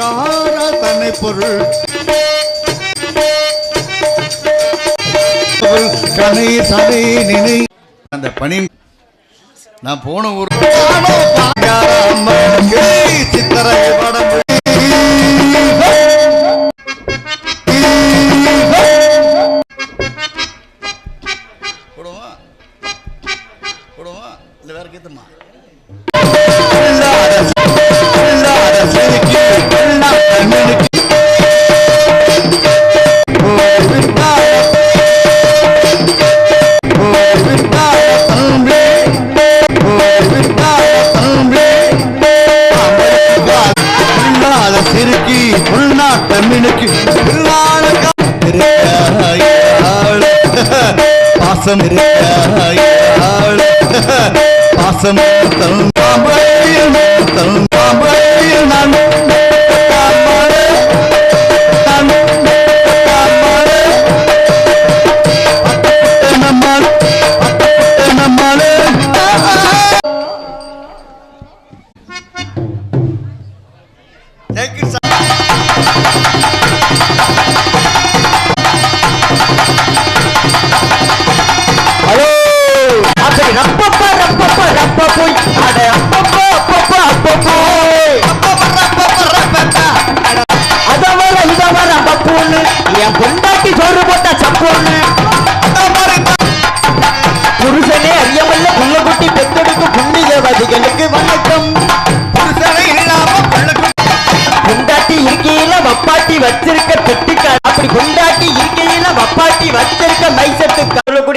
கார தன்னை பொருள். கனை சனை நினை. அந்த பணி நான் போன ஊர். சித்தரை பட பாசம் இருக்காள் பாசம் ரப்பப்பா ரப்பப்பா ரப்ப போய் அட அப்பப்பா அப்பப்பா அப்ப போய் அத வர இத என் பொண்டாட்டி சோறு போட்ட சப்புன்னு. புருஷனே அறியவல்ல புள்ள குட்டி பெத்தெடுக்கும் புண்ணியவதிகளுக்கு வணக்கம். பொண்டாட்டி இருக்கையில வப்பாட்டி வச்சிருக்க பெட்டிக்கா அப்படி கொண்ட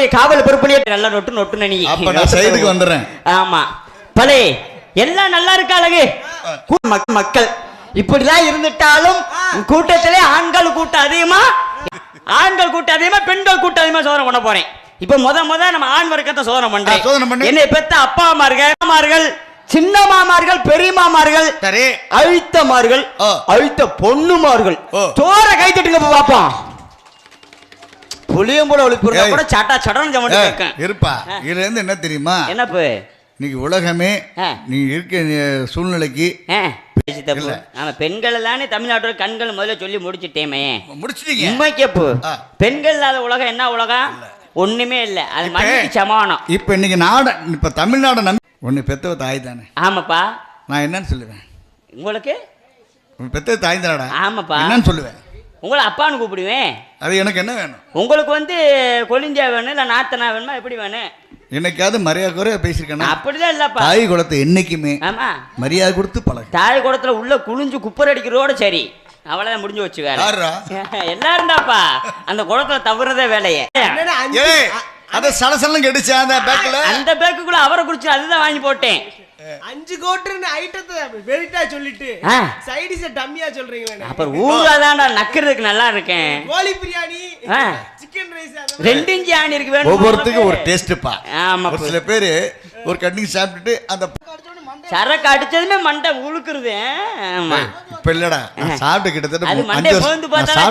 சொல்லக்கூடிய காவல் பொறுப்புலயே நல்லா நொட்டு நொட்டு நனி அப்ப நான் சைடுக்கு வந்துடுறேன். ஆமா. பலே எல்லாம் நல்லா இருக்கா அழகு மக்கள். இப்படிலாம் இருந்துட்டாலும் கூட்டத்திலே ஆண்கள் கூட்டம் அதிகமா ஆண்கள் கூட்டம் அதிகமா பெண்கள் கூட்டம் அதிகமா சோதனை பண்ண போறேன். இப்ப முத முத நம்ம ஆண் வர்க்கத்தை சோதனை பண்றேன். என்னை பெத்த அப்பா அம்மார்கள் சின்ன மாமார்கள் பெரிய மாமார்கள் சரி. அழுத்தமார்கள் ஓ. அழுத்த பொண்ணுமார்கள். சோற கை தட்டுங்க பாப்போம். புளியம் போல ஒளிப்பு. கூட சட்டா சடன் ஜமட்டு ஏய், கேட்கும். இருப்பா. இதுல இருந்து என்ன தெரியுமா? என்னப்பு? இன்னைக்கு உலகமே. நீ இருக்க சூழ்நிலைக்கு பெண்கள் தானே தமிழ்நாட்டோட கண்கள் முதல்ல சொல்லி முடிச்சிட்டேமே. முடிச்சிட்டீங்க. உண்மைக்கப்பு. ஆ. பெண்கள் இல்லாத உலகம் என்ன உலகம் ஒண்ணுமே இல்ல. அது மண்ணுக்கு சமானம். இப்ப இன்னைக்கு நாட இப்ப தமிழ்நாடு நம்பி உன்னை பெத்தவ தாய் தானே. ஆமாப்பா. நான் என்னன்னு சொல்லுவேன். உங்களுக்கு? பெத்தவ தாய் தானடா. ஆமாப்பா. என்னன்னு சொல்லுவேன். உங்களை அப்பான்னு கூப்பிடுவேன். அது எனக்கு என்ன வேணும்? உங்களுக்கு வந்து கொலிஞ்சா வேணும் இல்ல நாத்தனா வேணுமா எப்படி வேணும்? என்னைக்காவது மரியாதை குறைய பேசியிருக்கேன்னா அப்படிதான் இல்லப்பா தாய் குலத்தை என்னைக்குமே ஆமா. மரியாதை கொடுத்து பழகு. தாய் குடத்துல உள்ள குளிஞ்சு குப்பர் அடிக்கிறதோட சரி. அவ்வளவுதான் முடிஞ்சு வச்சு யாருடா? எல்லாரும் தான்ப்பா அந்த குளத்துல தவறுறதே வேலையே. அத சலசலம் கெடுச்சா அந்த பேக்ல அந்த பேக்குக்குள்ள அவரை குறிச்சு அதுதான் வாங்கி போட்டேன். அஞ்சு கோட்டுன்னு ஐட்டத்தை வெயிட்டா சொல்லிட்டு. சைடிஸ டம்மியா சொல்றீங்களே அப்புறம் ஊர்ல தான்டா நக்கிறதுக்கு நல்லா இருக்கேன். கோழி பிரியாணி. சிக்கன் ரைஸ் ரெண்டு இன்ச்சு ஆணி இருக்கு வேணும்? ஒவ்வொருத்துக்கும் ஒரு டேஸ்ட்டுப்பா ஆமா சில பேரு ஒரு கட்டிங் சாப்பிட்டுட்டு அந்த சரக்கு அடிச்சதுமே மண்டை உழுக்குறது. ஆமா. இப்ப இல்லடா. சாப்பிட்டு கிட்டத்தட்ட அது மண்டை போந்து பார்த்தா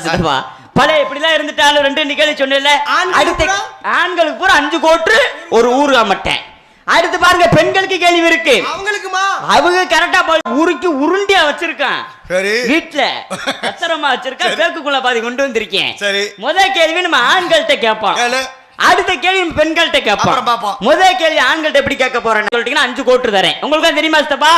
சித்தப்பா பழைய இப்படிலாம் இருந்துட்டாலும் ரெண்டு நிகழ்ச்சி பூரா? ஆண்களுக்கு பூரா அஞ்சு கோட்டு ஒரு ஊருகா மட்டேன் அடுத்து பாருங்க பெண்களுக்கு கேள்வி இருக்கு. அவங்களுக்குமா? அவங்க கரெக்டா உருக்கி உருண்டியா வச்சிருக்கான். சரி. வீட்டுல பத்திரமா வச்சிருக்கேன் பேக்குக்குள்ள பாதி கொண்டு வந்திருக்கேன். சரி. முதல் கேள்வி நம்ம ஆண்கள்ட்ட கேட்போம். அடுத்த கேள்வி நம்ம பெண்கள்ட்ட கேட்போம். முதல் கேள்வி ஆண்கள்ட்ட எப்படி கேட்க போறேன்னு சொல்லிட்டீங்கன்னா அஞ்சு கோட்டு தரேன். உங்களுக்கு தெரியுமா சித்தப்பா?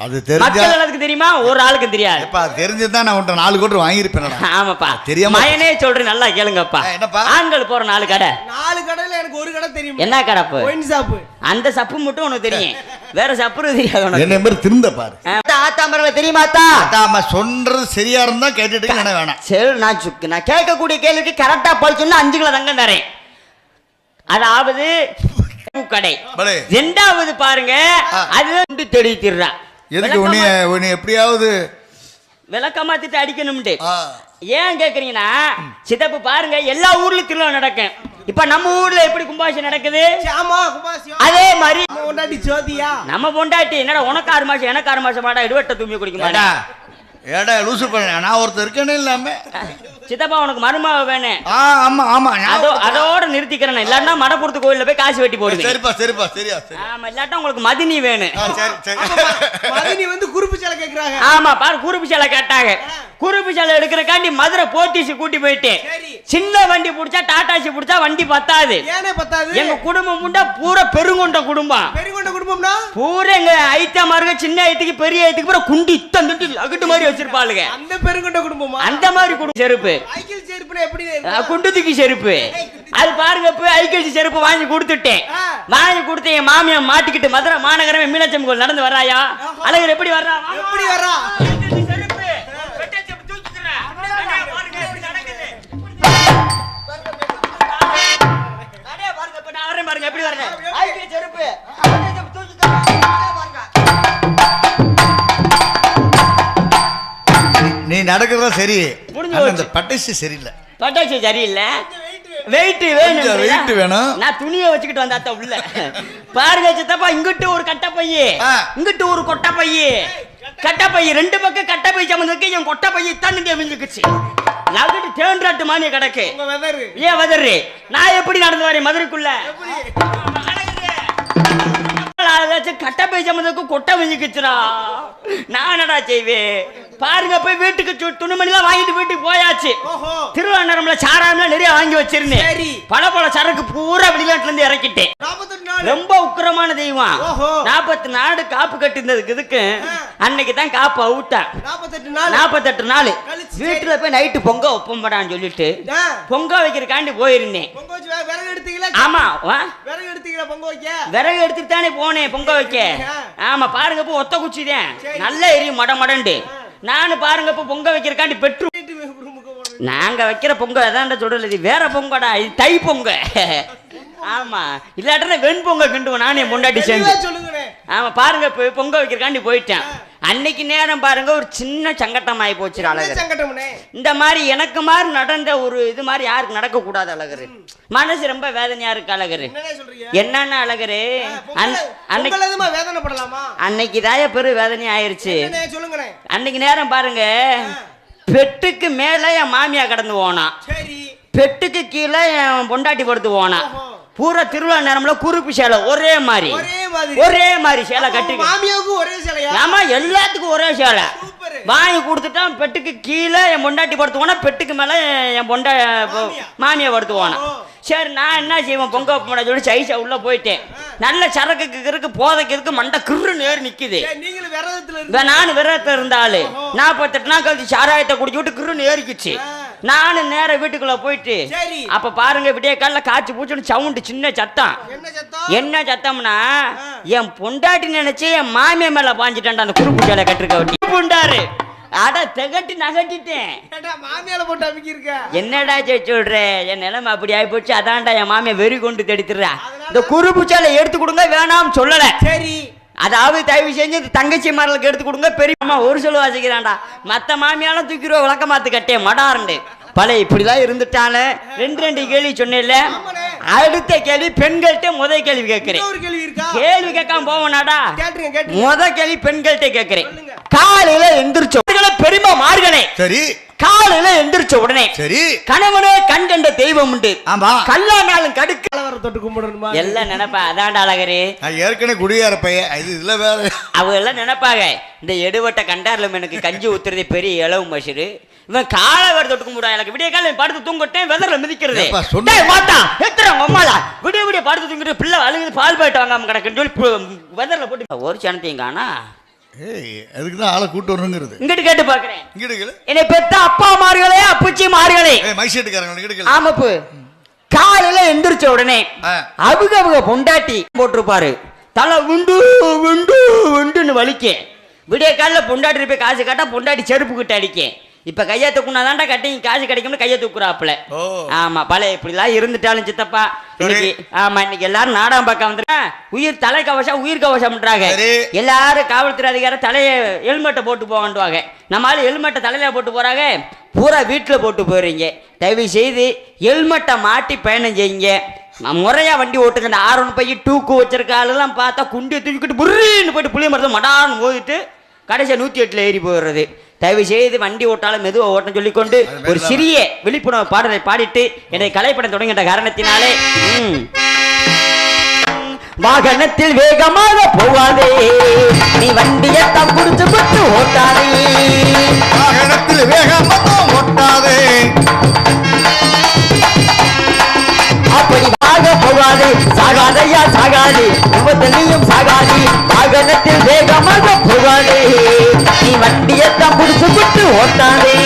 அது தெரிஞ்சா தெரியுமா? ஒரு ஆளுக்கு தெரியாது. எப்பா தெரிஞ்சுதான் நான் உன்ட்ட நாலு கோட்டு வாங்கியிருப்பேன்டா. ஆமாப்பா. தெரியாம- மயனே சொல்றேன் நல்லா கேளுங்கப்பா. என்னப்பா? ஆண்கள் போற நாலு கடை. நாலு கடையில எனக்கு ஒரு கடை தெரியும். என்ன கடைப்பு ஒயின் ஷாப்பு. அந்த சப்பு மட்டும் உனக்கு தெரியும். வேற சப்பு தெரியாது. உனக்கு என்ன மாதிரி திருந்த பாரு. ஆ, ஆத்தாம்பரம் தெரியுமாத்தா நாம சொல்றது சரியா இருந்தா கேட்டுட்டு என்ன வேணாம். சரி நான் சுக்கு நான் கேட்கக்கூடிய கேள்விக்கு கரெக்டா பழிச்சுன்னா அஞ்சு கிலோ தங்கம் தரேன். அதாவது கடை. ரெண்டாவது பாருங்க. அதுதான் உண்டு தெடி திருறா. எதுக்கு உன்னைய உன்னை எப்படியாவது விளக்கமாத்திட்டு அடிக்கணும்ட்டு. ஏன் கேக்குறீங்கன்னா சித்தப்பு பாருங்க எல்லா ஊர்லயும் திருவிழா நடக்கும். இப்ப நம்ம ஊர்ல எப்படி கும்பாபிஷேகம் நடக்குது? அதே மாதிரி கொண்டாடி ஜோதியா? நம்ம பொண்டாட்டி என்னடா உனக்கு ஆறு மாசம் எனக்கு ஆறு மாசம் மாடா இடுவட்ட தூமி குடிக்க மாட்டா. ஏடா லூசு பண்ண நான் ஒருத்தர் இருக்கேனே இல்லாம. சித்தப்பா உனக்கு மருமாவை வேணும் ஆ ஆமா ஆமா அதோ. அதோட நிறுத்திக்கிறேன் இல்லாட்டா மடப்புறத்து கோயில்ல போய் காசு வெட்டி போடுவேன். சரிப்பா சரிப்பா சரியா சரி ஆமா இல்லாட்டா உங்களுக்கு மதினி வேணும் ஆ சரி சரி. மதினி வந்து குறுப்பு சேலை கேக்குறாங்க. ஆமா பாரு குருப்பு சேலை கேட்டாங்க. குருப்பு சேலை எடுக்கிறக்காண்டி மதுரை போத்தீஸ் கூட்டி போயிட்டு. சரி. சின்ன வண்டி பிடிச்சா டாடாசி பிடிச்சா வண்டி பத்தாது. ஏனே பத்தாது? எங்க குடும்பம் முண்டா பூரா பெருங்கொண்ட குடும்பம். பெருங்கொண்ட குடும்பம்னா பூரா எங்க ஐட்டமா இருக்க சின்ன ஐத்துக்கு பெரிய ஐத்துக்கு பூரா குண்டி இத்தம் துண்டு லகுட்டு மாதிரி வச்சிருப்பாளுங்க. அந்த பெருங்கொண்ட குடும்பமா? அந்த மாதிரி குடும்ப செருப்பு. சைக்கிள் செருப்புனா எப்படி அஹ், குண்டு தூக்கி செருப்பு. அது பாருங்க போய் ஐக்கல்சி செருப்பு வாங்கி கொடுத்துட்டேன். வாங்கி கொடுத்து என் மாமியா மாட்டிக்கிட்டு மதுரை மாநகரமே மீனாட்சி கோயில் நடந்து வர்றாயா? அழகர் எப்படி வர்றா. எப்படி வர்றா? நடக்கிறதா சரி. இந்த பட்டாசு சரியில்லை. பட்டாசு சரியில்லை. வெயிட் வேணும். Weight வேணும். நான் துணியை வச்சுக்கிட்டு வந்தாத்த உள்ள. பாருங்க சித்தப்பா இங்கிட்டு ஒரு கட்டை பைய. இங்கிட்டு ஒரு கொட்டை பைய கட்டை பை ரெண்டு பக்கம் கட்டை பை சம்மந்தக்கு என் கொட்டை பைய தண்ணி விழுந்துக்குச்சு. நகட்டு தேன்றாட்டு மானிய கிடக்கு. ஏன் வதரு? நான் எப்படி நடந்து வரேன் மதுரைக்குள்ள? கட்டை பை சம்மந்தக்கு கொட்டை விழுந்துக்குச்சுடா. நான் என்னடா செய்வேன்? பாருங்க போய் வீட்டுக்கு து- துணிமணிலாம் வாங்கிட்டு வீட்டுக்கு போயாச்சு. திருவண்ணாமலை சாராயம்லாம் நிறைய வாங்கி வச்சிருந்தேன். சரி. பல பல சரக்கு பூரா வெளிநாட்டுல இருந்து இறக்கிட்டேன் ரொம்ப உக்கிரமான தெய்வம். நாற்பத்தி நாடு காப்பு கட்டியிருந்ததுக்கு இதுக்கு அன்னைக்கு தான் காப்பு அவுட்டா நாற்பத்தெட்டு நாள். வீட்டுல போய் நைட்டு பொங்க ஒப்பம்படான்னு சொல்லிட்டு பொங்க வைக்கிறக்காண்டி போயிருந்தேன். ஆமா. விறகு எடுத்தீங்களா பொங்க வைக்க? விறகு எடுத்துட்டு தானே போனேன் பொங்க வைக்க. ஆமா பாருங்க இப்போ ஒத்த குச்சி தான் சரி. நல்ல எரியும் மட மடண்டு நானும் பாருங்க இப்போ பொங்க வைக்கிறக்காண்டி பெட்ரூம். வீட்டு ரூமுக்கு போறது. நாங்க வைக்கிற பொங்கல் அதான்டா சொல்றது. இது வேற பொங்கடா இது தை பொங்க. ஆமா. இல்லாட்டா வெண் பொங்க கிண்டுவோம். நானே பொண்டாட்டி தெளிவா சேர்ந்து. சொல்லுங்கண்ணே. ஆமா பாருங்க போய் பொங்க வைக்கிறக்காண்டி போயிட்டேன். அன்னைக்கு நேரம் பாருங்க ஒரு சின்ன சங்கட்டம் ஆகி போச்சு அழகர். இந்த மாதிரி எனக்கு மாதிரி நடந்த ஒரு இது மாதிரி யாருக்கு நடக்க கூடாது அழகரு மனசு ரொம்ப வேதனையா இருக்கு அழகரு. என்னன்னு அழகரு அன்னைக்கு தாய பெரு வேதனை ஆயிருச்சு அன்னைக்கு நேரம் பாருங்க பெட்டுக்கு மேல என் மாமியா கடந்து சரி. பெட்டுக்கு கீழே என் பொண்டாட்டி படுத்து ஓஹோ. பூரா திருவிழா நேரம்ல குறுப்பு சேலை ஒரே மாதிரி. ஒரே மாதிரி. சேலை கட்டி உங்க மாமியாவுக்கும் ஒரே சிலையா? ஆமா எல்லாத்துக்கும் ஒரே சேலை. வாங்கி கொடுத்துட்டான் பெட்டுக்கு கீழே என் பொண்டாட்டி படுத்து போனா பெட்டுக்கு மேல என் பொண்டா மாமியா. மாமியா படுத்து போனான் ஓ. சரி நான் என்ன செய்வேன்? பொங்க போன சொல்லி சைஸா உள்ள போயிட்டேன். நல்ல சரக்குக்கு இருக்கு போதைக்கு இருக்கு மண்டை கிரு நேர் நிக்குது. நானும் விரதத்தில் இருந்தாளு நாற்பத்தெட்டு நாள் கழிச்சு சாராயத்தை குடிச்சு விட்டு கிருன்னு ஏறிக்குச்சு. நானும் நேர வீட்டுக்குள்ள போயிட்டு. அப்ப பாருங்க விடிய காலில் காய்ச்சி பூச்சுன்னு சவுண்டு சின்ன சத்தம். என்ன சத்தம்? என்ன சத்தம்னா என் பொண்டாட்டி நினைச்சு என் மாமியா மேல பாஞ்சிட்டான்டா அந்த குறுப்பு சேலை கட்டிருக்க ஒட்டி புண்டாரு அட திகட்டி நகட்டிட்டேன். மாமியால போட்டு அமைக்கி இருக்க என்னடா சொல்ற? என் நிலைமை அப்படி ஆகி போச்சு அதான்டா என் மாமியா வெறி கொண்டு தடுத்துறா இந்த குறுப்பு சேலை எடுத்து கொடுங்க வேணாம் சொல்லல. சரி. அதாவது தயவு செஞ்சு தங்கச்சி மார்களுக்கு எடுத்து கொடுங்க. பெரிய அம்மா ஒரு சொல்லு வாசிக்கிறான்டா. மத்த மாமியாலும் தூக்கிடுவோம் விளக்க மாத்து கட்டே மடாருண்டு. பழைய இப்படிதான் இருந்துட்டானே ரெண்டு ரெண்டு கேள்வி சொன்னேன்ல. அடுத்த கேள்வி பெண்கள்கிட்ட முதல் கேள்வி கேட்கிறேன். கேள்வி கேட்காம போவனாடா முத கேள்வி பெண்கள்கிட்ட கேட்கிறேன். காலையில எந்திரிச்ச பெருமை மார்கனே. சரி. காலையில எந்திரிச்ச உடனே சரி. கணவனே கண் கண்ட தெய்வம் உண்டு. ஆமா. கல்லானாலும் கடுக்க கலவர தொட்டு கும்பிடணுமா? எல்லாம் நினைப்பா. அதான்டா அழகரே. நான் ஏற்கனவே குடியார பையன். இது இதுல வேற. அவங்க எல்லாம் நினைப்பாங்க. இந்த எடுவட்ட கண்டாரில் எனக்கு கஞ்சி ஊத்துறது பெரிய இளவு மசுரு இவன் காலை வேறு தொட்டு கும்பிடுவான். எனக்கு விடிய காலை படுத்து தூங்கிட்டேன் வெதர்ல மிதிக்கிறது. ஏப்பா, சொன்ன- டேய், மாட்டா. எத்தனை உம்மாலா விடிய விடிய படுத்து தூங்கிட்டு பிள்ளை அழுகுது பால் போயிட்டு வாங்காம கிடக்குன்னு சொல்லி வெதர்ல போட்டு ஒரு சனத்தையும் காணா. ஏய் அதுக்கு தான் ஆளை கூட்டு வரணுங்கிறது. இங்கிட்டு கேட்டு பாக்குறேன் இங்கிட்டு கேளு. என்னை பெத்த அப்பா மார்களே அப்பச்சி மார்களே. ஏய் மைசெட்டுக்காரங்க இங்கிட்டு கேளு. ஆமாப்பு. காலையில எந்திரிச்ச உடனே. அவங்க அவங்க பொண்டாட்டி போட்டிருப்பாரு. தலை விண்டு விண்டு விண்டுன்னு வலிக்க. விடிய காலில் பொண்டாட்டி போய் காசு காட்டா பொண்டாட்டி செருப்பு கிட்ட அடிக்க இப்ப கையை தூக்குனாதான்டா கட்டி காசு கிடைக்கும்னு கையை தூக்குறாப்புல. ஆமா பழைய இப்படிலாம் இருந்துட்டாலும் சித்தப்பா. இன்னைக்கு ஆமா இன்னைக்கு எல்லாரும் நாடகம் பார்க்க வந்துட்டா உயிர் தலை கவசம் உயிர் கவசம்ன்றாங்க. எல்லாரும் காவல்துறை அதிகாரம் தலையை ஹெல்மெட்டை போட்டு போகண்டுவாங்க நம்மளால ஹெல்மெட்டை தலையில போட்டு போறாங்க பூரா வீட்டில் போட்டு போறீங்க தயவு செய்து ஹெல்மெட்டை மாட்டி பயணம் செய்யுங்க ம- முறையா வண்டி ஓட்டுங்க இந்த ஆறு ஒன்று பையன் டூக்கு வச்சிருக்க ஆளுலாம் பார்த்தா குண்டி தூக்கிட்டு புரின்னு போயிட்டு புளிய மரத்தை மடான்னு மோதிட்டு கடைசியாக நூற்றி எட்டில் ஏறி போயிடுறது தயவு செய்து வண்டி ஓட்டாலும் மெதுவா ஓட்டம் சொல்லிக்கொண்டு ஒரு சிறிய விழிப்புணர்வு பாடலை பாடிட்டு என்னை கலைப்படம் தொடங்கின்ற காரணத்தினாலே. வாகனத்தில் வேகமாக போவாதே. நீ வண்டியை தான் குடிச்சு குட்டு ஓட்டாதே. வாகனத்தில் வேகமாக ஓட்டாதே. அப்படி வாக போகாதே. சாகாதையா சாகாதே. விபத்திலையும் சாகாதே. வாகனத்தில் குடிச்சு